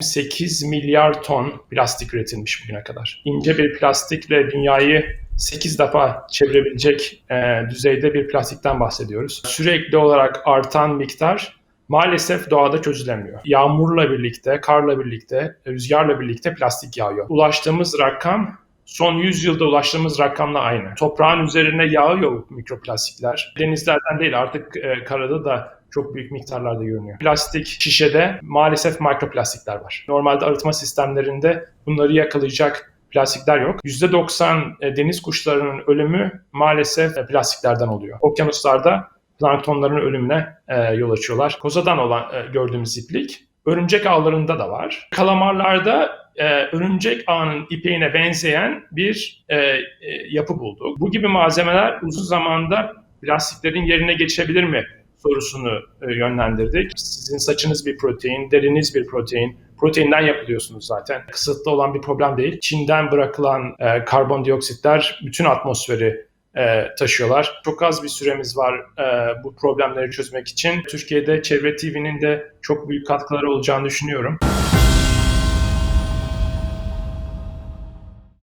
8 milyar ton plastik üretilmiş bugüne kadar. İnce bir plastikle dünyayı 8 defa çevirebilecek e, düzeyde bir plastikten bahsediyoruz. Sürekli olarak artan miktar maalesef doğada çözülemiyor. Yağmurla birlikte, karla birlikte, rüzgarla birlikte plastik yağıyor. Ulaştığımız rakam son 100 yılda ulaştığımız rakamla aynı. Toprağın üzerine yağıyor mikroplastikler. Denizlerden değil artık e, karada da çok büyük miktarlarda görünüyor. Plastik şişede maalesef mikroplastikler var. Normalde arıtma sistemlerinde bunları yakalayacak plastikler yok. %90 e, deniz kuşlarının ölümü maalesef e, plastiklerden oluyor. Okyanuslarda planktonların ölümüne e, yol açıyorlar. Kozadan olan gördüğümüz iplik örümcek ağlarında da var. Kalamarlarda e, örümcek ağının ipeğine benzeyen bir e, e, yapı bulduk. Bu gibi malzemeler uzun zamanda plastiklerin yerine geçebilir mi sorusunu e, yönlendirdik. Sizin saçınız bir protein, deriniz bir protein, proteinden yapılıyorsunuz zaten. Kısıtlı olan bir problem değil. Çin'den bırakılan e, karbondioksitler bütün atmosferi e, taşıyorlar. Çok az bir süremiz var e, bu problemleri çözmek için. Türkiye'de Çevre TV'nin de çok büyük katkıları olacağını düşünüyorum.